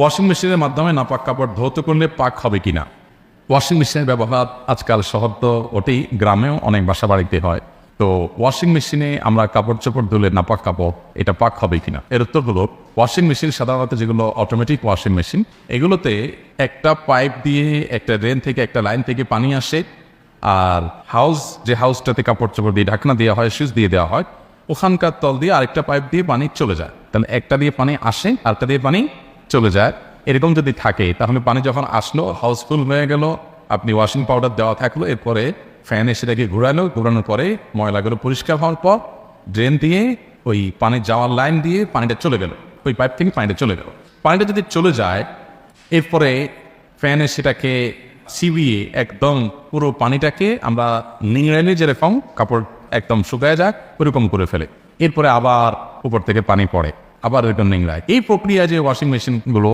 Washing মেশিনের মাধ্যমে নাপাক কাপড় ধৌত করলে পাক হবে কিনা? ওয়াশিং মেশিনের ব্যবহার আজকাল শহর তো ওটি গ্রামেও অনেক বাসা বাড়িতে হয়। তো ওয়াশিং মেশিনে আমরা কাপড় চোপড় ধুলে নাপাক কাপড়, এটা পাক হবে কিনা? এর উত্তর হলো, ওয়াশিং মেশিন সাধারণত যেগুলো অটোমেটিক ওয়াশিং মেশিন এগুলোতে একটা পাইপ দিয়ে একটা রেন থেকে একটা লাইন থেকে পানি আসে, আর হাউস যে হাউসটাতে কাপড় চোপড় দিয়ে ঢাকনা দেওয়া হয় সুইচ দিয়ে দেওয়া হয়, ওখানকার তল দিয়ে আরেকটা পাইপ দিয়ে পানি চলে যায়। তাহলে একটা দিয়ে পানি আসে, আরেকটা দিয়ে পানি চলে যায়। এরকম যদি থাকে, তাহলে পানি যখন আসলো হাউসফুল হয়ে গেল, আপনি ওয়াশিং পাউডার দেওয়া থাকল, এরপরে ফ্যানে সেটাকে ঘুরালো, ঘুরানোর পরে ময়লাগুলো পরিষ্কার হওয়ার পর ড্রেন দিয়ে ওই পানি যাওয়ার লাইন দিয়ে পানিটা চলে গেল। ওই পাইপ থেকে পানিটা চলে গেল। পানিটা যদি চলে যায়, এরপরে ফ্যানে সেটাকে সিবিয়ে একদম পুরো পানিটাকে আমরা নিংড়াইলে যেরকম কাপড় একদম শুকায় যাক, ওরকম করে ফেলে। এরপরে আবার উপর থেকে পানি পড়ে। আবার রিটার্নিং নিংড়ায় এই প্রক্রিয়া যে ওয়াশিং মেশিনগুলো